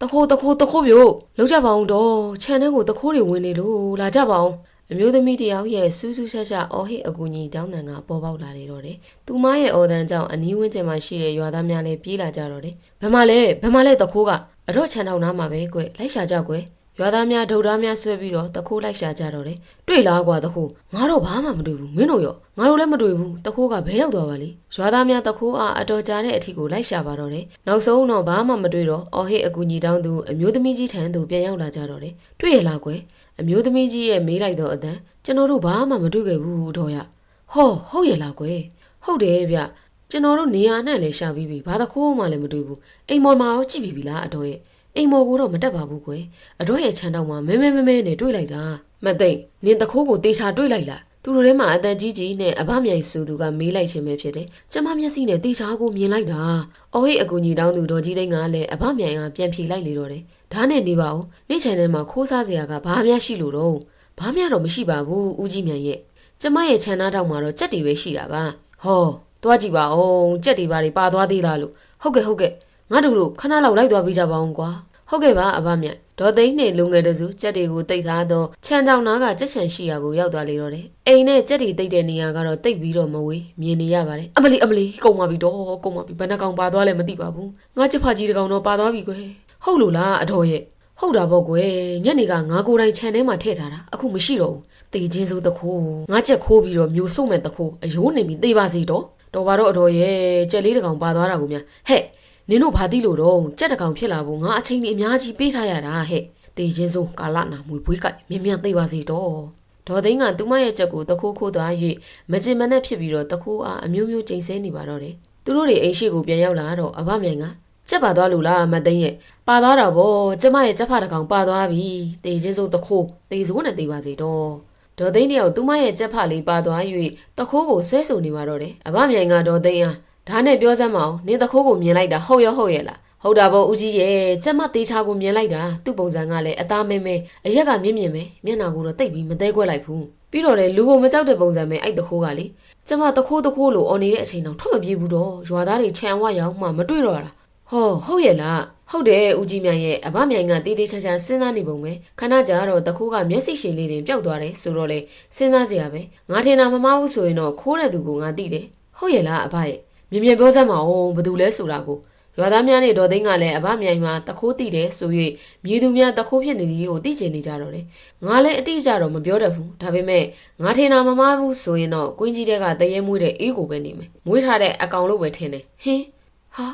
တခိုးတခိုးတခိုးပြို့လောက်ကြပါအောင်တော့ခြံထဲကိုတခိုးတွေဝင်နေလို့လာကြပါအောင်အမျိုးသမီးတစ်ယောက်ရဲ့စူးစူးဆက်ဆက်အော်ဟစ်အကူကြီးတောင်းတန်ကပေါ်ပေါက်လာနေတော့တယ်။သူမရဲ့အော်တန်ကြောင့်အနီးဝန်းကျင်မှာရှိတဲ့ရွာသားများလည်းပြေးလာကြတော့တယ်။ဘယ်မှာလဲဘယ်မှာလဲတခိုးကအတော့ခြံတောင်နားမှာပဲကွလိုက်ရှာကြကွယ်။ ရွာသားများဒုတ်သားများဆွဲပြီးတော့တခိုးလိုက်ရှာကြတော့တယ်။တွေ့လားကွာတခိုးငါတော့ဘာမှမတွေ့ဘူးမင်းတို့ရောငါတို့လည်းမတွေ့ဘူးတခိုးကဘဲရောက်သွားပါလိ။ရွာသားများတခိုးအားအတော်ကြာတဲ့အထီကိုလိုက်ရှာပါတော့တယ်။နောက်ဆုံးတော့ဘာမှမတွေ့တော့အော်ဟစ်အကူကြီးတောင်းသူအမျိုးသမီးကြီးထံသို့ပြန်ရောက်လာကြတော့တယ်။တွေ့ရလားကွယ်အမျိုးသမီးကြီးရဲ့မေးလိုက်တော့အတန်ကျွန်တော်တို့ဘာမှမတွေ့ခဲ့ဘူးတော့ရဟောဟုတ်ရဲ့လားကွယ်ဟုတ်တယ်ဗျကျွန်တော်တို့နေရာနဲ့လည်းရှာပြီးပြီဘာတခိုးမှလည်းမတွေ့ဘူးအိမ်မော်မှာရောကြည့်ပြီးပြီလားအတော်ရဲ့ အိမ်မော်ကိုတော့မတက်ပါဘူးကွယ်အတော်ရဲ့ခြံတောင်မှာမဲမဲမဲမဲနဲ့တွေ့လိုက်တာမသိမ့်နင်တခိုးကိုတေချာတွေ့လိုက်လားသူတို့ထဲမှာအတန်ကြီးကြီးနဲ့အဘမြိုင်စုသူကမေးလိုက်ခြင်းပဲဖြစ်တယ်။ကျမမျက်စိနဲ့တေချာကိုမြင်လိုက်တာ။အော်ဟိအကူကြီးတောင်းသူတော်ကြီးသိန်းကလည်းအဘမြိုင်ကပြန်ဖြေလိုက်လေတော့တယ်။ဒါနဲ့နေပါဦး။နေ့ချန်ထဲမှာခိုးစားစရာကဘာမှရှိလို့တော့ဘာမှတော့မရှိပါဘူးဦးကြီးမြန်ရဲ့။ကျမရဲ့ခြံသားတောင်မှာတော့ကြက်တွေပဲရှိတာပါ။ဟောသွားကြည့်ပါဦးကြက်တွေဘာတွေပါသွားသေးလားလို့ဟုတ်ကဲ့ဟုတ်ကဲ့ ငါတို့တို့ခဏလောက်လိုက်သွားပြီးကြပါအောင်ကွာဟုတ်ကဲ့ပါအဘမြန်ဒေါ်သိန်းနဲ့လူငယ်တစုကြက်တွေကိုတိတ်ထားတော့ခြံတောင်နာကကြက်ချံရှိရာကိုရောက်သွားလေတော့တယ်အိမ်နဲ့ကြက်တွေတိတ်တဲ့နေရာကတော့တိတ်ပြီးတော့မဝေးမြင်နေရပါတယ်အမလီအမလီကုန်ပါပြီတော့ကုန်ပါပြီဘယ်နှကောင်ပါသွားလဲမသိပါဘူးငါကြက်ဖာကြီးတကောင်တော့ပါသွားပြီကွယ်ဟုတ်လို့လားအတော်ရဲ့ဟုတ်တာပေါ့ကွယ်ညနေကငါကိုယ်တိုင်ခြံထဲမှာထည့်ထားတာအခုမရှိတော့ဘူးတေချင်းစိုးတခိုးငါကြက်ခိုးပြီးတော့မျိုးစုံမဲ့တခိုးအယိုးနေပြီတေးပါစီတော့တော်ပါတော့အတော်ရဲ့ကြက်လေးတကောင်ပါသွားတာကိုများဟဲ့ နင်တို့ဘာသိလို့တော့ကြက်တကောင်ဖြစ်လာဖို့ငါအချိန်ကြီးအများကြီးပေးထားရတာဟဲ့တေချင်းစိုးကာလနာမွေပွေးကမြင်မြန်သိပါစီတော့ဒေါ်သိန်းကသူမရဲ့ကြက်ကိုတခိုးခိုးသွား၍မကြင်မနဲ့ဖြစ်ပြီးတော့တခိုးအားအမျိုးမျိုးချိန်ဆနေပါတော့တယ်သူတို့တွေအိမ်ရှိကိုပြန်ရောက်လာတော့အဘမြိုင်ကကြက်ပါသွားလို့လားမသိန်းရဲ့ပါသွားတာဗောကျမရဲ့ကြက်ဖတကောင်ပါသွားပြီတေချင်းစိုးတခိုးတေစိုးနဲ့တေပါစီတော့ဒေါ်သိန်းတယောက်သူမရဲ့ကြက်ဖလေးပါသွား၍တခိုးကိုဆဲဆူနေပါတော့တယ်အဘမြိုင်ကဒေါ်သိန်းအား ဒါနဲ့ပြောစမ်းမအောင်နင်တခိုးကိုမြင်လိုက်တာဟုတ်ရောဟုတ်ရဲ့လားဟုတ်တာပေါ့ဦးကြီးရဲ့ကျက်မသေးချာကိုမြင်လိုက်တာသူ့ပုံစံကလည်းအသားမဲမဲအရက်ကမြင့်မြင့်ပဲမျက်နှာကိုတော့တိတ်ပြီးမသေးခွက်လိုက်ဘူးပြီးတော့လေလူကိုမကြောက်တဲ့ပုံစံပဲအဲ့တခိုးကလေကျမတခိုးတခိုးလို့អော်နေတဲ့အချိန်တော့ထွက်မပြေးဘူးတော့ရွာသားတွေခြံဝရောက်မှမတွေ့တော့တာဟောဟုတ်ရဲ့လားဟုတ်တယ်ဦးကြီးမြိုင်ရဲ့အဘမြိုင်ကတေးသေးချာချာစဉ်းစားနေပုံပဲခဏကြာတော့တခိုးကမျက်စိရှည်လေးတင်ပျောက်သွားတယ်ဆိုတော့လေစဉ်းစားစရာပဲငါထင်တာမမဟုတ်ဆိုရင်တော့ခိုးတဲ့သူကိုငါသိတယ်ဟုတ်ရဲ့လားအဘရဲ့ မြင်မြင်ပြောစမ်းမအောင်ဘယ်သူလဲဆိုတာကိုရွာသားများနဲ့ဒေါ်သိန်းကလည်းအဘမြိုင်မှာတခိုးတိတယ်ဆို၍မြေသူများတခိုးဖြစ်နေသည်ကိုသိကျင်နေကြတော့တယ်။ငါလည်းအတိအကျတော့မပြောတတ်ဘူး။ဒါပေမဲ့ငါထင်တာမမားဘူးဆိုရင်တော့ကွင်းကြီးတဲ့ကတရေမွေးတဲ့အေးကိုပဲနေမယ်။မွေးထားတဲ့အကောင်လို့ပဲထင်တယ်။ဟင်းဟာ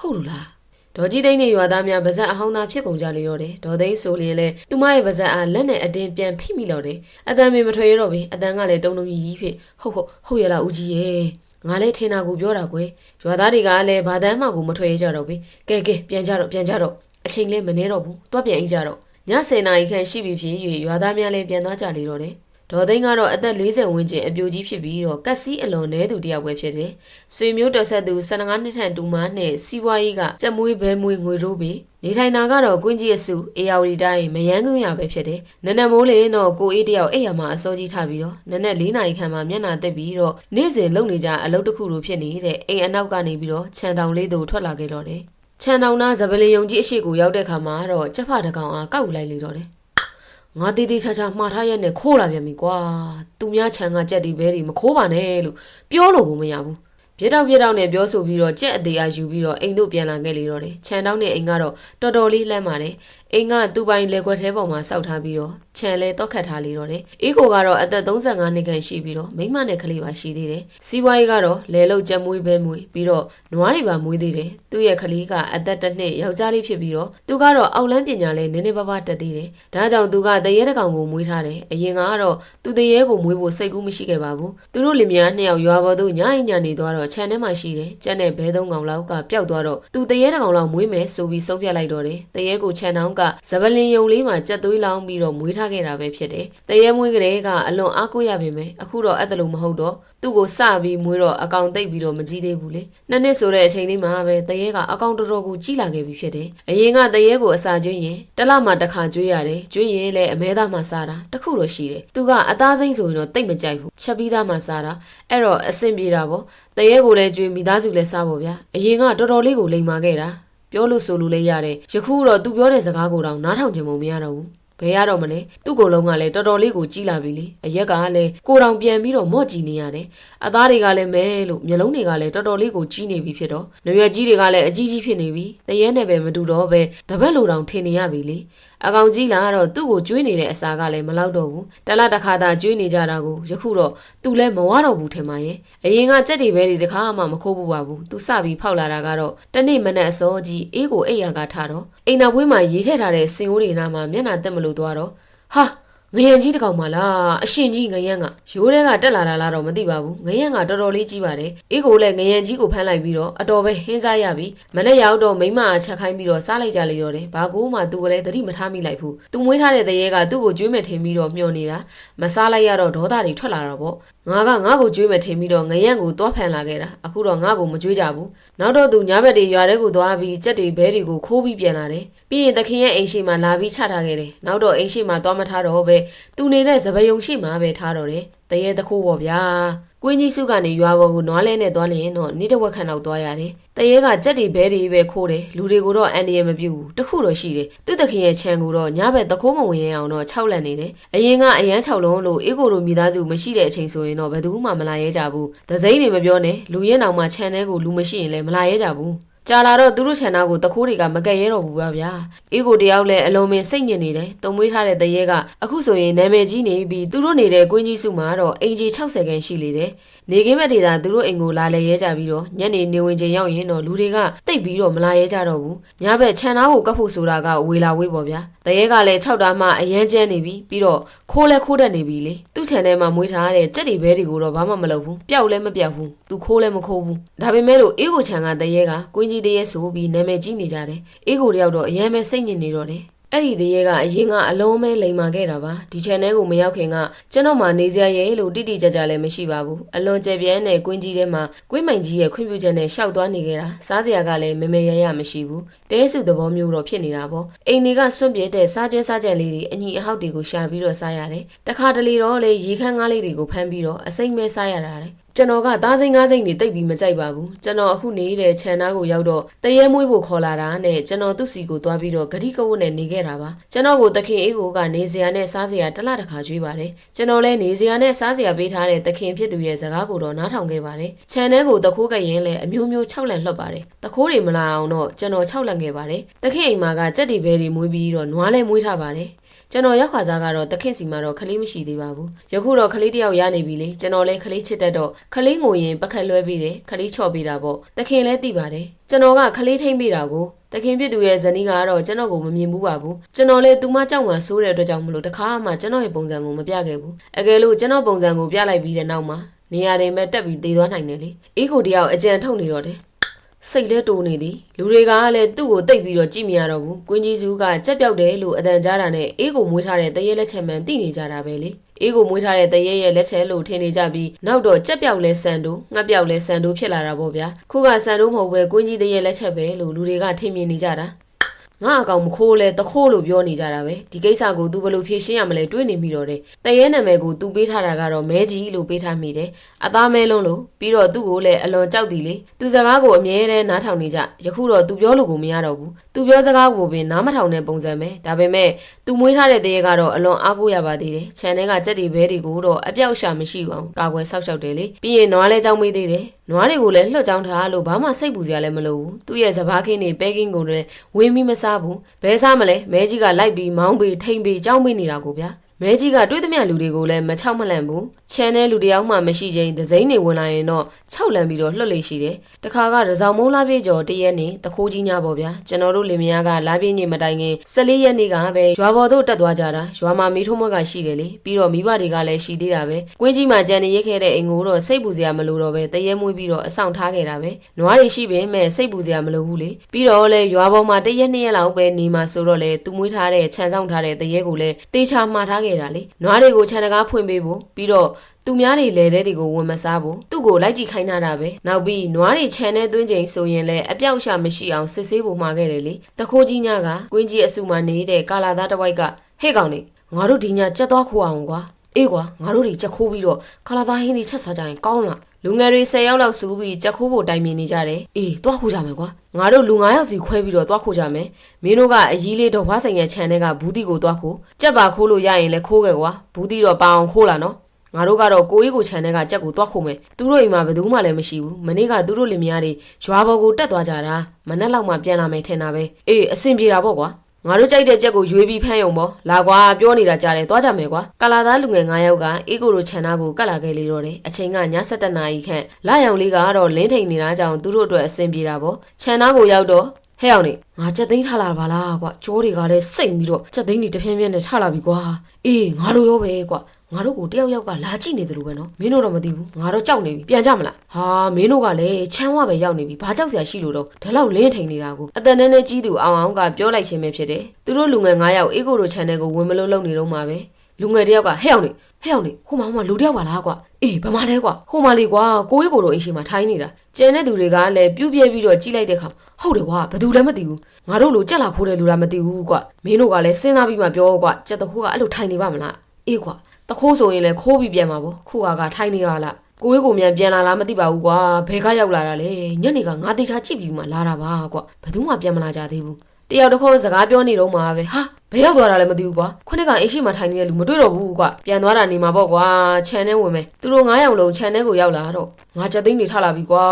ဟုတ်လို့လား။ဒေါ်ကြီးသိန်းနဲ့ရွာသားများဗဇက်အဟောင်းသားဖြစ်ကုန်ကြလေတော့တယ်။ဒေါ်သိန်းဆိုလျင်လဲသူမရဲ့ဗဇက်အားလက်နဲ့အတင်းပြန်ဖိမိတော့တယ်။အတန်မေမထွေရတော့ပြီ။အတန်ကလည်းတုံတုံကြီးကြီးဖြစ်ဟုတ်ဟုတ်ဟုတ်ရလားဦးကြီးရဲ့။ ငါလည်းထင်တာကိုပြောတာကွယ်ရွာသားတွေကလည်းဘာတမ်းမှကိုမထွက်ရကြတော့ဘူးကဲကဲပြန်ကြတော့ပြန်ကြတော့အချိန်လည်းမနှဲတော့ဘူးသွားပြန်အိမ်ကြတော့ည10နာရီခန့်ရှိပြီဖြစ်၍ရွာသားများလည်းပြန်သွားကြလေတော့တယ်ဒေါ်သိန်းကတော့အသက်40ဝန်းကျင်အပြိုကြီးဖြစ်ပြီးတော့ကက်စီအလွန်နဲသူတယောက်ပဲဖြစ်တယ်။ဆွေမျိုးတော်ဆက်သူ15နှစ်ထန်တူမနဲ့စီးပွားရေးကကြက်မွေးဘဲမွေးငွေရိုးပြီး နေထိုင်တာကတော့ကွင်းကြီးအစုအေယာဝတီတိုင်းမယန်းကွင်းရပဲဖြစ်တယ်။နနက်မိုးလေးတော့ကိုအေးတယောက်အိမ်ရမှာအစောကြီးထားပြီးတော့နနက်၄နာရီခန့်မှမျက်နှာတက်ပြီးတော့နေ့စဉ်လုံနေကြအလုပ်တစ်ခုလိုဖြစ်နေတဲ့အိမ်အနောက်ကနေပြီးတော့ခြံတောင်လေးသူထွက်လာခဲ့တော့တယ်။ခြံတောင်သားဇပလင်ယုံကြီးအရှိကိုရောက်တဲ့ခါမှာတော့ချက်ဖတကောင်အားကောက်လိုက်လေတော့တယ်ငါတီးတီးချာချာမှားထားရက်နဲ့ခိုးလာပြန်ပြီကွာသူများခြံကကြက်ဒီဘဲဒီမခိုးပါနဲ့လို့ပြောလို့ကိုမရဘူး ပြက်တောက်ပြက်တောက်နဲ့ပြောဆိုပြီးတော့ကြက်အသေးအားယူပြီးတော့အိမ်တို့ပြန်လာခဲ့လေတော့တယ်ခြံတောင်းနဲ့အိမ်ကတော့တော်တော်လေးလှမ်းပါတယ် အိမ်ကသူ့ပိုင်လေခွက်ထဲပေါ်မှာစောက်ထားပြီးတော့ခြံလဲတော့ခတ်ထားလေတော့တယ်အေးကိုကတော့အသက်35နှစ်ခန့်ရှိပြီးတော့မိန်းမနဲ့ကလေးပါရှိသေးတယ်စီးပွားရေးကတော့လဲလုတ်ကြက်မွေးပဲမွေးပြီးတော့နွားတွေပါမွေးသေးတယ်သူ့ရဲ့ကလေးကအသက်တစ်နှစ်ယောက်ျားလေးဖြစ်ပြီးတော့သူကတော့အောက်လန်းပညာလဲနည်းနည်းပါးပါးတက်သေးတယ်ဒါကြောင့်သူကတရေတကောင်ကိုမွေးထားတယ်အရင်ကတော့သူတရေကိုမွေးဖို့စိတ်ကူးမရှိခဲ့ပါဘူးသူတို့လင်မယားနှစ်ယောက်ရွာပေါ်သို့ညအိညနေသွားတော့ခြံထဲမှာရှိတယ်ကြက်နဲ့ဘဲသုံးကောင်လောက်ကပျောက်သွားတော့သူတရေတကောင်လောက်မွေးမယ်ဆိုပြီးဆုံးဖြတ်လိုက်တော့တယ်တရေကိုခြံတောင်းကဇပလင်ယုံလေးမှာကြက်သွေးလောင်းပြီးတော့မွေးထားခဲ့တာပဲဖြစ်တယ်တရေမွေးကလေးကအလွန်အားကိုးရပါမယ်အခုတော့အဲ့ဒါလိုမဟုတ်တော့သူ့ကိုစပြီးမွေးတော့အကောင်သိပ်ပြီးတော့မကြီးသေးဘူးလေနှစ်နှစ်ဆိုတဲ့အချိန်လေးမှာပဲတရေကအကောင်တော်တော်ကိုကြီးလာခဲ့ပြီဖြစ်တယ်အရင်ကတရေကိုအစာကျွေးရင်တစ်လမှတစ်ခါကျွေးရတယ်ကျွေးရင်လည်းအမဲသားမှစားတာတခုတော့ရှိတယ်သူကအသားစိမ့်ဆိုရင်တော့တိတ်မကြိုက်ဘူးချက်ပြီးသားမှစားတာအဲ့တော့အဆင်ပြေတာပေါ့တရေကိုလည်းကျွေးမိသားစုလည်းစားဖို့ဗျာအရင်ကတော်တော်လေးကိုလိမ်မာခဲ့တာ ပြောလို့ဆိုလို့လည်းရတယ်ယခုတော့သူပြောတဲ့စကားကိုတော့နားထောင်ချင်မှမရတော့ဘူးဘယ်ရတော့မလဲသူ့ကိုယ်လုံးကလည်းတော်တော်လေးကိုကြီးလာပြီလေအရက်ကလည်းကိုယ်တောင်ပြန်ပြီးတော့မော့ကြည့်နေရတယ်အသားတွေကလည်းမဲလို့မျက်လုံးတွေကလည်းတော်တော်လေးကိုကြီးနေပြီဖြစ်တော့နရွက်ကြီးတွေကလည်းအကြီးကြီးဖြစ်နေပြီတရေနဲ့ပဲမတူတော့ပဲတပတ်လိုတောင်ထင်နေရပြီလေအကောင်ကြီးလာတော့သူ့ကိုကျွေးနေတဲ့အစာကလည်းမလောက်တော့ဘူးတလားတစ်ခါသာကျွေးနေကြတာကိုယခုတော့သူလည်းမဝတော့ဘူးထင်ပါရဲ့အရင်ကကြက်တွေပဲဒီတစ်ခါမှမခိုးဘူးပါဘူးသူစပြီးဖောက်လာတာကတော့တနေ့မနဲ့အစောကြီးအေးကိုအိတ်ရကထားတော့အိမ်နောက်ဝင်းမှာရေးထည့်ထားတဲ့စင်အိုးတွေနားမှာမျက်နှာတက်မလို့သွားတော့ဟာ ငရံကြီးတစ်ကောင်မလားအရှင်ကြီးငရံကရိုးတဲ့ကတက်လာတာလားတော့မသိပါဘူးငရံကတော်တော်လေးကြီးပါတယ်အေးကိုလည်းငရံကြီးကိုဖမ်းလိုက်ပြီးတော့အတော်ပဲဟင်းစားရပြီမနေ့ရောက်တော့မိမအချက်ခိုင်းပြီးတော့စားလိုက်ကြလေတော့တယ်ဘာကူမှသူကလည်းသတိမထားမိလိုက်ဘူးသူမွေးထားတဲ့တရေကသူ့ကိုကျွေးမဲ့ထင်ပြီးတော့မျောနေတာမစားလိုက်ရတော့ဒေါသတွေထွက်လာတော့ပေါ့ငါကငါ့ကိုကျွေးမဲ့ထင်ပြီးတော့ငရံကိုသွားဖန်လာခဲ့တာအခုတော့ငါ့ကိုမကျွေးကြဘူးနောက်တော့သူညာဘက်တွေရွာတဲ့ကိုသွားပြီးကြက်တွေဘဲတွေကိုခိုးပြီးပြန်လာတယ်ပြီးရင်သခင်ရဲ့အိမ်ရှိမှလာပြီးချထားခဲ့တယ်နောက်တော့အိမ်ရှိမှသွားမထားတော့ပဲသူနေတဲ့စပယုံရှိမှပဲထားတော့တယ်တရေတခိုးပေါ့ဗျာကွင်းကြီးစုကနေရွာပေါ်ကိုနွားလဲနဲ့သွားလျင်တော့နေတဝက်ခန့်လောက်သွားရတယ်တရေကကြက်တွေဘဲတွေပဲခိုးတယ်လူတွေကိုတော့အန်ဒီရမပြုဘူးတခုတော့ရှိတယ်သူ့သခင်ရဲ့ခြံကိုတော့ညဘက်တခိုးမဝင်ရအောင်တော့ခြောက်လန့်နေတယ်အရင်ကအရန်ခြောက်လုံးလို့အေကိုလိုမိသားစုမရှိတဲ့အချိန်ဆိုရင်တော့ဘယ်သူမှမလာရဲကြဘူးဒဇိမ့်တွေမပြောနဲ့လူရဲနောင်မှခြံထဲကိုလူမရှိရင်လည်းမလာရဲကြဘူး ကြာလာတော့သူတို့ခြံသားကိုတခိုးတွေကမကက်ရဲတော့ဘူးပါဗျာအေးကိုတယောက်လည်းအလုံးမင်းစိတ်ညစ်နေတယ်တုံမွေးထားတဲ့တရေကအခုဆိုရင်နာမည်ကြီးနေပြီးသူတို့နေတဲ့ကွင်းကြီးစုမှာတော့အင်ဂျီ60ခန်းရှိလေတယ်နေကင်းမဲ့ဒေတာသူတို့အိမ်ကိုလာလဲရဲကြပြီးတော့ညနေနေဝင်ချိန်ရောက်ရင်တော့လူတွေကတိတ်ပြီးတော့မလာရဲကြတော့ဘူးညဘက်ခြံသားကိုကတ်ဖို့ဆိုတာကဝေလာဝေးပေါ့ဗျာတရေကလည်း6တားမှအရန်ကျန်းနေပြီပြီးတော့ခိုးလဲခိုးတတ်နေပြီလေသူ့ခြံထဲမှာမွေးထားတဲ့ကြက်တွေဘဲတွေကိုတော့ဘာမှမလုပ်ဘူးပျောက်လဲမပျောက်ဘူးသူခိုးလဲမခိုးဘူးဒါပေမဲ့လို့အေးကိုခြံကတရေကကွင်းကြီးတရေဆိုပြီးနာမည်ကြီးနေကြတယ်အေးကိုတယောက်တော့အရန်ပဲစိတ်ညစ်နေတော့တယ်အဲ့ဒီတရေကအရင်ကအလုံးမဲလိမ်မာခဲ့တာပါဒီ channel ကိုမရောက်ခင်ကကျွန်တော်မှနေကြရဲလို့တိတိကျကျလည်းမရှိပါဘူးအလွန်ကြပြန်းတဲ့ကွင်းကြီးထဲမှာကွင်းမိုင်ကြီးရဲ့ခွင့်ပြုချက်နဲ့ရှောက်သွားနေခဲ့တာစားစရာကလည်းမမေရရမရှိဘူးတဲစုသဘောမျိုးတော့ဖြစ်နေတာပေါ့အိမ်တွေကစွန့်ပြဲတဲ့စားကျဲစားကြံလေးတွေအညီအဟောက်တွေကိုရှာပြီးတော့စားရတယ်တခါတလေတော့လေရေခမ်းငါးလေးတွေကိုဖမ်းပြီးတော့အစိမ့်မဲစားရတာတဲ့ ကျွန်တော်ကသားစိမ်းငါးစိမ်းတွေတိတ်ပြီးမကြိုက်ပါဘူးကျွန်တော်အခုနေတဲ့ခြံသားကိုရောက်တော့တရေမွေးဖို့ခေါ်လာတာနဲ့ကျွန်တော်သူ့စီကိုသွားပြီးတော့ဂတိကဝတ်နဲ့နေခဲ့တာပါကျွန်တော်ကိုတခင်အေးကိုကနေစရာနဲ့စားစရာတစ်လတစ်ခါကျွေးပါတယ်ကျွန်တော်လည်းနေစရာနဲ့စားစရာပေးထားတဲ့တခင်ဖြစ်သူရဲ့စကားကိုတော့နားထောင်ခဲ့ပါတယ်ခြံထဲကိုတခိုးကရင်လည်းအမျိုးမျိုး၆လန့်လှုပ်ပါတယ်တခိုးတွေမလာအောင်တော့ကျွန်တော်၆လန့်ခဲ့ပါတယ်တခင်အိမ်မှာကကြက်တီဘဲတွေမွေးပြီးတော့နွားလည်းမွေးထားပါတယ် ကျွန်တော်ရောက်ခါစားကတော့တခင်စီမှာတော့ခလေးမရှိသေးပါဘူးယခုတော့ခလေးတယောက်ရနေပြီလေကျွန်တော်လည်းခလေးချစ်တတ်တော့ခလေးငိုရင်ပကက်လွှဲပြီးတယ်ခလေးချော့ပေးတာပေါ့တခင်လည်းသိပါတယ်ကျွန်တော်ကခလေးထိမ့်ပေးတာကိုတခင်ပြစ်သူရဲ့ဇနီးကတော့ကျွန်တော်ကိုမမြင်ဘူးပါဘူးကျွန်တော်လည်းသူမကြောက်မှဆိုးတဲ့အတွက်ကြောင့်မလို့တခါမှကျွန်တော်ရဲ့ပုံစံကိုမပြခဲ့ဘူးအကယ်လို့ကျွန်တော်ပုံစံကိုပြလိုက်ပြီးတဲ့နောက်မှာနေရာတွေမဲ့တက်ပြီးသေသွားနိုင်တယ်လေအေးကိုတယောက်အကြံထုတ်နေတော့တယ် စိတ်လဲတိုးနေသည်လူတွေကလည်းသူ့ကိုတိတ်ပြီးတော့ကြည့်မရတော့ဘူးကွင်းကြီးစုကကြက်ပြောက်တယ်လို့အတန်ကြားတာနဲ့အေးကိုမွေးထားတဲ့တရေလက်ချက်မှန်သိနေကြတာပဲလေအေးကိုမွေးထားတဲ့တရေရဲ့လက်ချက်လို့ထင်နေကြပြီးနောက်တော့ကြက်ပြောက်လဲဆန်တိုးငှက်ပြောက်လဲဆန်တိုးဖြစ်လာတာပေါ့ဗျာခုကဆန်တိုးမဟုတ်ပဲကွင်းကြီးတရေလက်ချက်ပဲလို့လူတွေကထင်မြင်နေကြတာ ငါအကောင်မခိုးလဲတခိုးလို့ပြောနေကြတာပဲဒီကိစ္စကို तू ဘယ်လိုဖြေရှင်းရမလဲတွေးနေမိတော့တယ်တရေနာမည်ကို तू ပေးထားတာကတော့မဲကြီးလို့ပေးထားမိတယ်အသားမဲလုံးလို့ပြီးတော့သူ့ကိုလည်းအလွန်ကြောက်သည်လေသူစကားကိုအမြဲတမ်းနားထောင်နေကြယခုတော့ तू ပြောလို့ကိုမရတော့ဘူး तू ပြောစကားကိုပင်နားမထောင်တဲ့ပုံစံပဲဒါပေမဲ့ तू မွေးထားတဲ့တရေကတော့အလွန်အားကိုးရပါသေးတယ်ခြံထဲကကြက်တီဘဲတွေကိုတော့အပြောက်ရှာမရှိအောင်ကာကွယ်ဆောက်ရှောက်တယ်လေပြီးရင်နွားလဲကြောင်းမေးသေးတယ် နွားတွေကိုလည်းလှော့ကြောင်းထားလို့ဘာမှစိတ်ပူစရာလည်းမလိုဘူးသူ့ရဲ့စဘာခင်းတွေပဲကင်းကိုလည်းဝင်းပြီးမစားဘူးဘဲစားမလဲမဲကြီးကလိုက်ပြီးမောင်းပြီးထိန်ပြီးကြောင်းပြီးနေတာကိုဗျာ မဲကြီးကတွေးသမျှလူတွေကိုလည်းမချောက်မလန့်ဘူးချန်တဲ့လူတယောက်မှမရှိချင်းဒဇိမ့်တွေဝင်လာရင်တော့ခြောက်လန့်ပြီးတော့လှုပ်လေရှိတယ်တခါကရဇောင်မုံလာပြေကျော်တရက်နေတခိုးကြီးညာပေါ့ဗျာကျွန်တော်တို့လင်မယားကလာပြေညင်မတိုင်ခင်14ရက်နေ့ကပဲရွာပေါ်သို့တက်သွားကြတာရွာမှာမီးထုံးမွက်ကရှိတယ်လေပြီးတော့မိဘတွေကလည်းရှိသေးတာပဲကွင်းကြီးမှာကြံနေရခဲ့တဲ့အိမ်ကိုတော့စိတ်ပူစရာမလိုတော့ပဲတရဲမွေးပြီးတော့အဆောင်ထားခဲ့တာပဲနွားတွေရှိပင်မဲ့စိတ်ပူစရာမလိုဘူးလေပြီးတော့လေရွာပေါ်မှာတရက်နှစ်ရက်လောက်ပဲနေမှာဆိုတော့လေသူမွေးထားတဲ့ခြံဆောင်ထားတဲ့တရဲကိုလည်းတေချာမှားထားခဲ့တာလေနွားတွေကိုခြံတကားဖွင့်ပေးဖို့ပြီးတော့သူများတွေလဲတဲ့တွေကိုဝင်မစားဘူးသူ့ကိုလိုက်ကြည့်ခိုင်းထားတာပဲနောက်ပြီးနွားတွေခြံထဲသွင်းချိန်ဆိုရင်လည်းအပြောက်ရှာမရှိအောင်စစ်ဆေးဖို့မှာခဲ့တယ်လေတခိုးကြီးညကကွင်းကြီးအစုမှာနေတဲ့ကာလာသားတစ်ဝိုက်ကဟဲ့ကောင်နေငါတို့ဒီညကြက်သွားခိုးအောင်ကွာအေးကွာငါတို့တွေကြက်ခိုးပြီးတော့ကာလာသားဟင်းတွေချက်စားကြရင်ကောင်းလား လူငယ်တွေ10ယောက်လောက်စုပြီးကြက်ခိုးဖို့တိုင်ပင်နေကြတယ်အေးတွားခိုးကြမယ်ကွာငါတို့လူ9ယောက်စီခွဲပြီးတော့တွားခိုးကြမယ်မင်းတို့ကအကြီးလေးတော့ဘွားဆိုင်ရဲ့ခြံထဲကဘူးတီကိုတွားခိုးကြက်ပါခိုးလို့ရရင်လည်းခိုးခဲ့ကွာဘူးတီတော့ပအောင်ခိုးလာနော်ငါတို့ကတော့ကိုကြီးကိုခြံထဲကကြက်ကိုတွားခိုးမယ်သူတို့အိမ်မှာဘယ်သူမှလည်းမရှိဘူးမနေ့ကသူတို့လင်မယားတွေရွာဘော်ကိုတက်သွားကြတာမနက်လောက်မှပြန်လာမယ်ထင်တာပဲအေးအဆင်ပြေတာပေါ့ကွာ ငါတို့ကြိုက်တဲ့ကြက်ကိုရွေးပြီးဖမ်းယုံပေါ့လာကွာပြောနေတာကြားတယ်သွားကြမယ်ကွာကလာသားလူငယ်9ယောက်ကအေးကိုတို့ခြံသားကိုကတ်လာခဲ့လေတော့တယ်အချိန်ကည7:00နာရီခန့်လာရောင်လေးကတော့လင်းထိန်နေတာကြောင့်သူတို့အတွက်အဆင်ပြေတာပေါ့ခြံသားကိုရောက်တော့ဟဲ့အောင်နေငါကြက်သိန်းထားလာပါလားကွာကြောတွေကလည်းစိတ်ပြီးတော့ကြက်သိန်းတွေတစ်ပြင်းပြင်းနဲ့ထားလာပြီကွာအေးငါတို့ရောပဲကွာ ငါတို့ကိုတယောက်ယောက်ကလာကြည့်နေတယ်လို့ပဲနော်မင်းတို့တော့မသိဘူးငါတော့ကြောက်နေပြီပြန်ကြမလားဟာမင်းတို့ကလည်းချမ်းဝပဲရောက်နေပြီဘာကြောက်စရာရှိလို့တော့ဒါလောက်လင်းထိန်နေတာကိုအတန်နဲ့နဲ့ကြီးသူအောင်အောင်ကပြောလိုက်ခြင်းပဲဖြစ်တယ်သူတို့လူငယ်9ယောက်အေးကိုတို့ channel ကိုဝင်မလို့လုပ်နေတော့မှာပဲလူငယ်တယောက်ကဟဲ့အောင်နေဟဲ့အောင်နေဟိုမှာဟိုမှာလူတယောက်ပါလားကွာအေးဗမာလဲကွာဟိုမှာလေကွာကိုကြီးကိုတို့အိမ်ရှိမှာထိုင်းနေတာကျန်တဲ့သူတွေကလည်းပြုတ်ပြဲပြီးတော့ကြီးလိုက်တဲ့ခါဟုတ်တယ်ကွာဘယ်သူလည်းမသိဘူးငါတို့လိုကြက်လာခိုးတဲ့လူလားမသိဘူးကွာမင်းတို့ကလည်းစဉ်းစားပြီးမှပြောကွာကြက်တခိုးကအဲ့လိုထိုင်နေပါမလားအေးကွာ တခိုးဆိုရင်လည်းခိုးပြီးပြန်မှာပေါ့ခုဟာကထိုင်းနေရလားကိုကြီးကိုမြန်ပြန်လာလားမသိပါဘူးကွာဘယ်ကရောက်လာတာလဲညနေကငါတေချာကြည့်ပြီးမှလာတာပါကွာဘယ်သူမှပြန်မလာကြသေးဘူးတယောက်တစ်ခေါက်စကားပြောနေတော့မှာပဲဟာဘယ်ရောက်သွားတာလဲမသိဘူးကွာခုနကအိမ်ရှိမှထိုင်နေတဲ့လူမတွေ့တော့ဘူးကွာပြန်သွားတာနေမှာပေါ့ကွာခြံထဲဝင်မယ်သူတို့9ယောက်လုံးခြံထဲကိုရောက်လာတော့ငါချက်သိန်းနေထလာပြီကွာ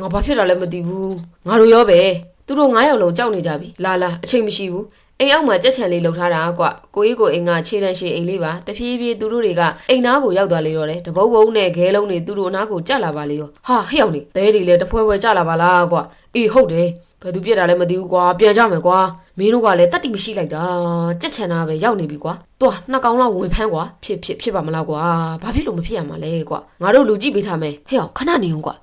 ငါဘာဖြစ်တာလဲမသိဘူးငါတို့ရောပဲသူတို့9ယောက်လုံးကြောက်နေကြပြီလာလာအချိန်မရှိဘူး အိမ်အောက်မှာကြက်ချံလေးလှုပ်ထားတာကွကိုကြီးကိုအိမ်ကခြေတန်းရှိအိမ်လေးပါတဖြည်းဖြည်းသူတို့တွေကအိမ်နာကိုရောက်သွားလေတော့တယ်တပုတ်ပုတ်နဲ့ခဲလုံးတွေသူတို့အနားကိုကြက်လာပါလေရောဟာဟဲ့အောင်နေသဲတွေလည်းတဖွဲဖွဲကြလာပါလားကွအေးဟုတ်တယ်ဘယ်သူပြက်တာလဲမသိဘူးကွာပြန်ကြမယ်ကွာမင်းတို့ကလည်းတတ်တိမရှိလိုက်တာကြက်ချံတာပဲရောက်နေပြီကွာတွားနှစ်ကောင်လောက်ဝင်ဖမ်းကွာဖြစ်ဖြစ်ဖြစ်ပါမလားကွာဘာဖြစ်လို့မဖြစ်ရမှာလဲကွာငါတို့လူကြည့်ပေးထားမယ်ဟဲ့အောင်ခဏနေအောင်ကွာ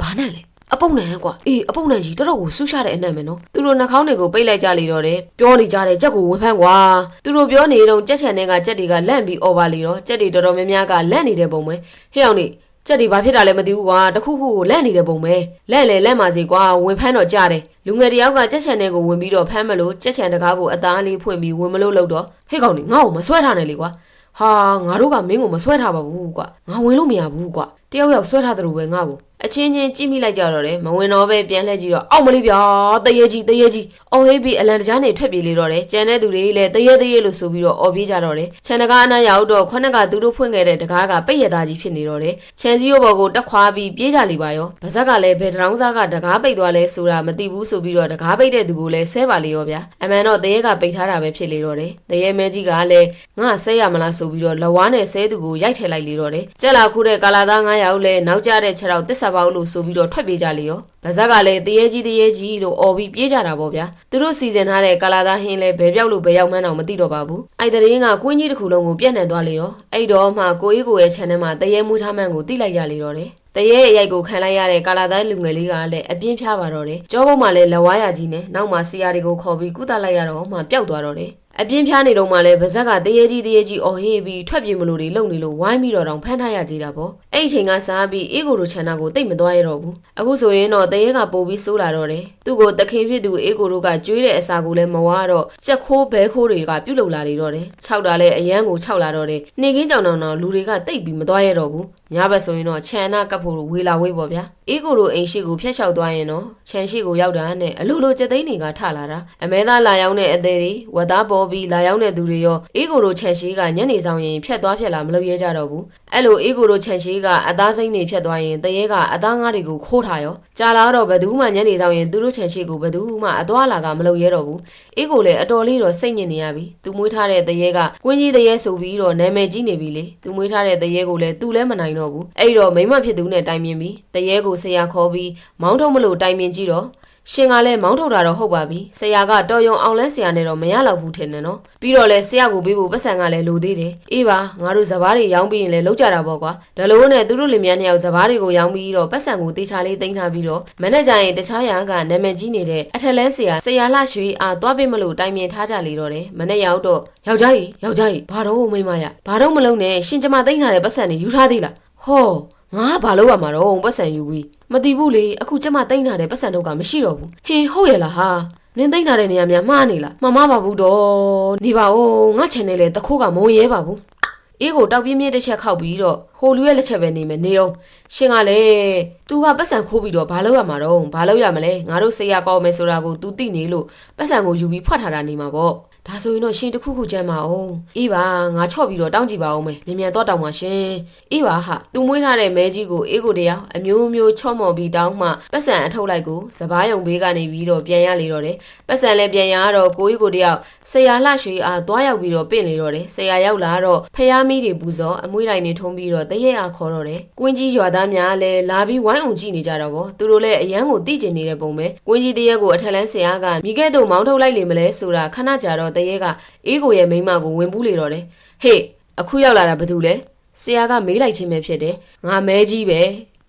ဘာနဲ့လဲ အပုတ်နံကွာအေးအပုတ်နံကြီးတော်တော်ကိုဆူရှာတဲ့အနံ့မယ်နော်သူတို့နှာခေါင်းတွေကိုပိတ်လိုက်ကြလေတော့တယ်ပြောနေကြတယ်ကြက်ကိုဝင်ဖမ်းကွာသူတို့ပြောနေတော့ကြက်ချန်တဲ့ကကြက်တွေကလန့်ပြီးអော်ပါလေတော့ကြက်တွေတော်တော်များများကလန့်နေတဲ့ပုံပဲဟဲ့အောင်နေကြက်တွေဘာဖြစ်တာလဲမသိဘူးကွာတခုခုကိုလန့်နေတဲ့ပုံပဲလက်လေလက်ပါစီကွာဝင်ဖမ်းတော့ကြတယ်လူငယ်တယောက်ကကြက်ချန်တဲ့ကိုဝင်ပြီးတော့ဖမ်းမလို့ကြက်ချန်တကားကိုအသားလေးဖွင့်ပြီးဝင်မလို့လို့တော့ဟဲ့ကောင်နေငါ့ကိုမဆွဲထားနဲ့လေကွာဟာငါတို့ကမင်းကိုမဆွဲထားပါဘူးကွာငါဝင်လို့မရဘူးကွာတယောက်ယောက်ဆွဲထားသလိုပဲငါ့ကို အချင်းချင်းကြည့်မိလိုက်ကြတော့တယ်မဝင်တော့ပဲပြန်လှည့်ကြည့်တော့အောက်မလေးဗျာတရေကြီးတရေကြီးအော်ဟေးပြီးအလန်တကြားနေထွက်ပြေးလေတော့တယ်ကျန်တဲ့သူတွေလည်းတရေတရေလို့ဆိုပြီးတော့အော်ပြေးကြတော့တယ်ခြံတကားအနားရောက်တော့ခုနကသူတို့ဖွင့်ခဲ့တဲ့တကားကပိတ်ရသားကြီးဖြစ်နေတော့တယ်ခြံစည်းရိုးပေါ်ကိုတက်ခွာပြီးပြေးကြလေပါရောဗဇက်ကလည်းဘယ်တရောင်းစားကတကားပိတ်သွားလဲဆိုတာမသိဘူးဆိုပြီးတော့တကားပိတ်တဲ့သူကိုလည်းဆဲပါလေရောဗျာအမှန်တော့တရေကပိတ်ထားတာပဲဖြစ်လေတော့တယ်တရေမဲကြီးကလည်းငါဆဲရမလားဆိုပြီးတော့လဝါးနဲ့ဆဲသူကိုရိုက်ထည့်လိုက်လေတော့တယ်ကြက်လာခုတဲ့ကာလာသား9ယောက်လည်းနောက်ကျတဲ့ခြေထောက်တစ္ဆာပေါက်လို့ဆိုပြီးတော့ထွက်ပြေးကြလေရောဗဇက်ကလည်းတရေကြီးတရေကြီးလို့អော်ပြီးပြေးကြတာပေါ့ဗျာသူတို့စီစဉ်ထားတဲ့ကာလာသားဟင်းလည်းဘယ်ပြောက်လို့ဘယ်ရောက်မှန်းတော့မသိတော့ပါဘူးအဲ့တရင်ကကွင်းကြီးတစ်ခုလုံးကိုပြန့်နှံ့သွားလေတော့အဲ့တော့မှကိုကြီးကိုရဲ့ channel မှာတရေမူထားမှန်းကိုသိလိုက်ရလေတော့တယ်တရေရဲ့အရိုက်ကိုခံလိုက်ရတဲ့ကာလာသားလူငယ်လေးကလည်းအပြင်းဖျားပါတော့တယ်ကြောဘုံမှာလည်းလက်ဝါးရကြီးနဲ့နောက်မှာဆီယာတွေကိုခေါ်ပြီးကုသလိုက်ရတော့မှပျောက်သွားတော့တယ် အပြင်းဖျားနေတော့မှလည်းဗဇက်ကတရေကြီးတရေကြီးအော်ဟေးပြီးထွက်ပြေးမလို့တွေလုံနေလို့ဝိုင်းပြီးတော့တောင်ဖမ်းထားရကြတာပေါ့အဲ့ဒီချိန်ကစားပြီးအေးကိုတို့ချန်နာကိုတိတ်မသွားရတော့ဘူးအခုဆိုရင်တော့တရေကပို့ပြီးစိုးလာတော့တယ်သူ့ကိုတခင်ဖြစ်သူအေးကိုတို့ကကျွေးတဲ့အစာကိုလည်းမဝါတော့ကြက်ခိုးဘဲခိုးတွေကပြုတ်လုံလာနေတော့တယ်ခြောက်တာလည်းအရန်ကိုခြောက်လာတော့တယ်နေကင်းကြောင်တောင်တော့လူတွေကတိတ်ပြီးမသွားရတော့ဘူးညဘက်ဆိုရင်တော့ခြံနာကပ်ဖို့ဝေလာဝေးပေါ့ဗျာအေးကိုတို့အိမ်ရှိကိုဖျက်လျှောက်သွားရင်တော့ခြံရှိကိုရောက်တာနဲ့အလိုလိုကြက်သိန်းတွေကထလာတာအမဲသားလာရောက်တဲ့အသေးတွေဝတ်သားပေါ်ပြီးလာရောက်တဲ့သူတွေရောအေးကိုတို့ခြံရှိကညနေဆောင်ရင်ဖြတ်သွားဖြတ်လာမလုပ်ရဲကြတော့ဘူးအဲ့လိုအေးကိုတို့ခြံရှိကအသားစိမ့်တွေဖြတ်သွားရင်တရေကအသားငါးတွေကိုခိုးထားရောကြာလာတော့ဘယ်သူမှညနေဆောင်ရင်သူတို့ခြံရှိကိုဘယ်သူမှအသွားလာကမလုပ်ရဲတော့ဘူးအေးကိုလည်းအတော်လေးတော့စိတ်ညစ်နေရပြီသူမွေးထားတဲ့တရေကကွင်းကြီးတရေဆိုပြီးတော့နာမည်ကြီးနေပြီလေသူမွေးထားတဲ့တရေကိုလည်းသူလည်းမနိုင်တော့ဘူးအဲ့တော့မိမဖြစ်သူနဲ့တိုင်ပင်ပြီးတရေကိုဆရာခေါ်ပြီးမောင်းထုတ်မလို့တိုင်ပင်ကြည့်တော့ ရှင်ကလည်းမောင်းထုတ်တာတော့ဟုတ်ပါပြီဆရာကတော်ယုံအောင်လန်းဆရာနဲ့တော့မရတော့ဘူးထင်တယ်နော်ပြီးတော့လဲဆရာကိုပေးဖို့ပတ်စံကလည်းလိုသေးတယ်အေးပါငါတို့စပားတွေရောင်းပြီးရင်လည်းလောက်ကြတာပေါ့ကွာဒါလို့နဲ့သူတို့လင်မယားနှစ်ယောက်စပားတွေကိုရောင်းပြီးတော့ပတ်စံကိုတေချာလေးတင်ထားပြီးတော့မနေ့ကျရင်တခြားရာကနာမည်ကြီးနေတဲ့အထက်လန်းဆရာဆရာလှရွှေအားသွားပေးမလို့တိုင်ပင်ထားကြလေတော့တယ်မနေ့ရောက်တော့ယောက်ျားကြီးယောက်ျားကြီးဘာတော့မိမရဘာတော့မလုံးနဲ့ရှင်ကျမသိမ့်ထားတဲ့ပတ်စံတွေယူထားသေးလားဟော ငါကဘာလို့ရမှာတော့ပတ်စံယူပြီးမတီးဘူးလေအခုကျမတိမ့်ထားတဲ့ပတ်စံတော့ကမရှိတော့ဘူးဟင်ဟုတ်ရဲ့လားဟာနင်းတိမ့်ထားတဲ့နေရာများမှားနေလားမမပါဘူးတော့နေပါဦးငါ channel လေတခိုးကမုံရဲပါဘူးအေးကိုတောက်ပြင်းပြင်းတစ်ချက်ခောက်ပြီးတော့ဟိုလူရဲ့လက်ချက်ပဲနေမယ်နေအောင်ရှင်ကလည်းသူကပတ်စံခိုးပြီးတော့ဘာလုပ်ရမှာတော့ဘာလုပ်ရမလဲငါတို့ဆေးရကောင်းမယ်ဆိုတာကို तू သိနေလို့ပတ်စံကိုယူပြီးဖွက်ထားတာနေမှာပေါ့ ဒါဆိုရင်တော့ရှင်တစ်ခုခုကြမ်းပါအောင်အေးပါငါချော့ပြီးတော့တောင်းကြည့်ပါအောင်မယ်မြန်မြန်တော့တောင်းပါရှင်အေးပါဟာသူမွေးထားတဲ့မဲကြီးကိုအေးကိုတယောက်အမျိုးမျိုးချော့မော်ပြီးတောင်းမှပတ်စံအထုတ်လိုက်ကိုစပားယုံဘေးကနေပြီးတော့ပြန်ရလေတော့တယ်ပတ်စံလည်းပြန်ရတော့ကိုကြီးကိုတယောက်ဆရာလှရွှေအားသွားရောက်ပြီးတော့ပင့်လေတော့တယ်ဆရာရောက်လာတော့ဖះမီးတွေပူစောအမွှေးတိုင်းတွေထုံးပြီးတော့တရက်အားခေါ်တော့တယ်ကွင်းကြီးရွာသားများလည်းလာပြီးဝိုင်းအောင်ကြည့်နေကြတော့ဗောသူတို့လည်းအရန်ကိုတိကျင်နေတဲ့ပုံပဲကွင်းကြီးတရက်ကိုအထက်လန်းဆရာကမိခဲ့တော့မောင်းထုတ်လိုက်လေမလဲဆိုတာခဏကြာတော့တရက်ကအေးကိုရဲ့မိန်းမကိုဝင်ပူးလေတော့တယ်ဟေ့အခုရောက်လာတာဘာတူလဲဆရာကမေးလိုက်ခြင်းပဲဖြစ်တယ်ငါမဲကြီးပဲ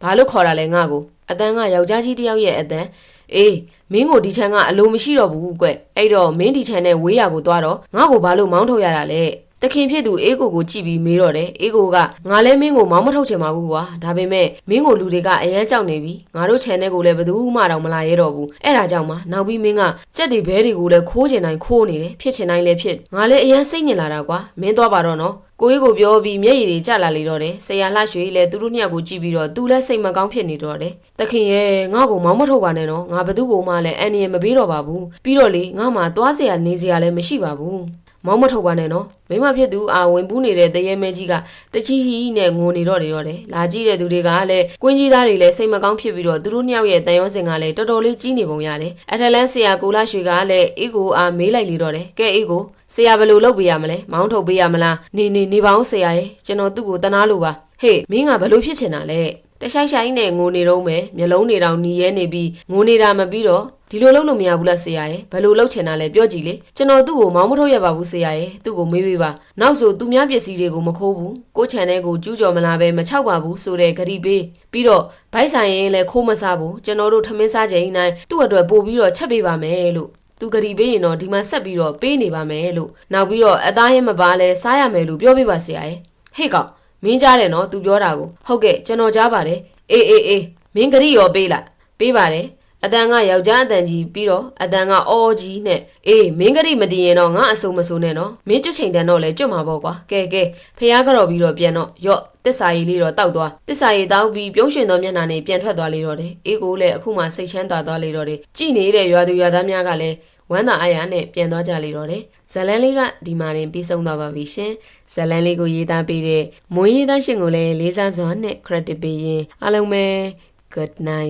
ဘာလို့ခေါ်တာလဲငါကိုအတန်းကယောက်ျားကြီးတယောက်ရဲ့အတန်းအေးမင်းကိုဒီချမ်းကအလိုမရှိတော့ဘူးကွအဲ့တော့မင်းဒီချမ်းနဲ့ဝေးရကိုသွားတော့ငါ့ကိုဘာလို့မောင်းထုတ်ရတာလဲ တခင်ဖြစ်သူအေးကိုကိုကြည့်ပြီးမေးတော့တယ်အေးကိုကငါလဲမင်းကိုမောင်းမထုတ်ချင်ပါဘူးကွာဒါပေမဲ့မင်းကိုလူတွေကအရန်ကြောက်နေပြီငါတို့ channel ကိုလည်းဘယ်သူမှတော့မလာရဲတော့ဘူးအဲ့ဒါကြောင့်မှနောက်ပြီးမင်းကကြက်တွေဘဲတွေကိုလည်းခိုးချင်တိုင်းခိုးနေတယ်ဖြစ်ချင်တိုင်းလည်းဖြစ်ငါလည်းအရန်စိတ်ညစ်လာတာကွာမင်းသွားပါတော့နော်ကိုကြီးကိုပြောပြီးမျက်ရည်တွေကျလာလေတော့တယ်ဆရာလှရွှေလည်းသူတို့နှစ်ယောက်ကိုကြည့်ပြီးတော့သူလည်းစိတ်မကောင်းဖြစ်နေတော့တယ်တခင်ရဲ့ငါ့ကိုမောင်းမထုတ်ပါနဲ့နော်ငါဘသူ့ကိုမှလည်းအန်နီရမပေးတော့ပါဘူးပြီးတော့လေငါမှသွားเสียနေเสียလည်းမရှိပါဘူး မောင်းမထုတ်ပါနဲ့နော်မိမဖြစ်သူအာဝင်ပူးနေတဲ့တရဲမဲကြီးကတချီဟီနဲ့ငိုနေတော့တယ်တော့တယ်လာကြည့်တဲ့သူတွေကလည်းကွင်းကြီးသားတွေလည်းစိတ်မကောင်းဖြစ်ပြီးတော့သူတို့နှစ်ယောက်ရဲ့တန်ရုံးစင်ကလည်းတော်တော်လေးကြီးနေပုံရတယ်အထက်လန်းဆရာကိုလာရွှေကလည်းအေးကိုအာမေးလိုက်လေတော့တယ်ကဲအေးကိုဆရာဘယ်လိုလုပ်ပေးရမလဲမောင်းထုတ်ပေးရမလားနေနေနေပါအောင်ဆရာရဲ့ကျွန်တော်သူ့ကိုတနာလို့ပါဟေးမင်းကဘယ်လိုဖြစ်ချင်တာလဲ တရှိုင်းရှိုင်းနဲ့ငိုနေတော့မယ်မျက်လုံးတွေတောင်หนีရဲနေပြီးငိုနေတာမပြီးတော့ဒီလိုလုပ်လို့မရဘူးလားဆရာရဲ့ဘယ်လိုလုပ်ချင်တာလဲပြောကြည့်လေကျွန်တော်သူ့ကိုမောင်းမထုတ်ရပါဘူးဆရာရဲ့သူ့ကိုမေးပေးပါနောက်ဆိုသူများပစ္စည်းတွေကိုမခိုးဘူးကိုချန်တဲ့ကိုကျူးကျော်မလာပဲမချောက်ပါဘူးဆိုတဲ့ဂရီပေးပြီးတော့ဘိုက်ဆိုင်ရင်လည်းခိုးမစားဘူးကျွန်တော်တို့ထမင်းစားချိန်တိုင်းသူ့အတွက်ပို့ပြီးတော့ချက်ပေးပါမယ်လို့သူဂရီပေးရင်တော့ဒီမှာဆက်ပြီးတော့ပေးနေပါမယ်လို့နောက်ပြီးတော့အသားရင်မပါလဲစားရမယ်လို့ပြောပေးပါဆရာရဲ့ဟေ့ကောင် မင်းကြားတယ်နော်သူပြောတာကိုဟုတ်ကဲ့ကျွန်တော်ကြားပါတယ်အေးအေးအေးမင်းဂရီရောပေးလိုက်ပေးပါတယ်အတန်ကယောက်ျားအတန်ကြီးပြီးတော့အတန်ကအော်ကြီးနဲ့အေးမင်းဂရီမတည်ရင်တော့ငါအစုံမစုံနဲ့နော်မင်းကျွတ်ချိန်တန်တော့လဲကျွတ်မှာပေါ့ကွာကဲကဲဖះကတော့ပြီးတော့ပြန်တော့ရော့တစ္ဆာရည်လေးတော့တောက်သွားတစ္ဆာရည်တောက်ပြီးပြုံးရွှင်သောမျက်နှာနဲ့ပြန်ထွက်သွားလေတော့တယ်အေးကိုလည်းအခုမှစိတ်ချမ်းသာသွားလေတော့တယ်ကြည်နေတဲ့ရွာသူရွာသားများကလည်း ဝမ်းသာအားရနဲ့ပြန်သွားကြလေတော့တယ်ဇလန်းလေးကဒီမှာရင်ပြီးဆုံးသွားပါပြီရှင်ဇလန်းလေးကိုရေးသားပေးတဲ့မွေးရေးသားရှင်ကိုလည်းလေးစားစွာနဲ့ credit ပေးရင်အားလုံးပဲ good night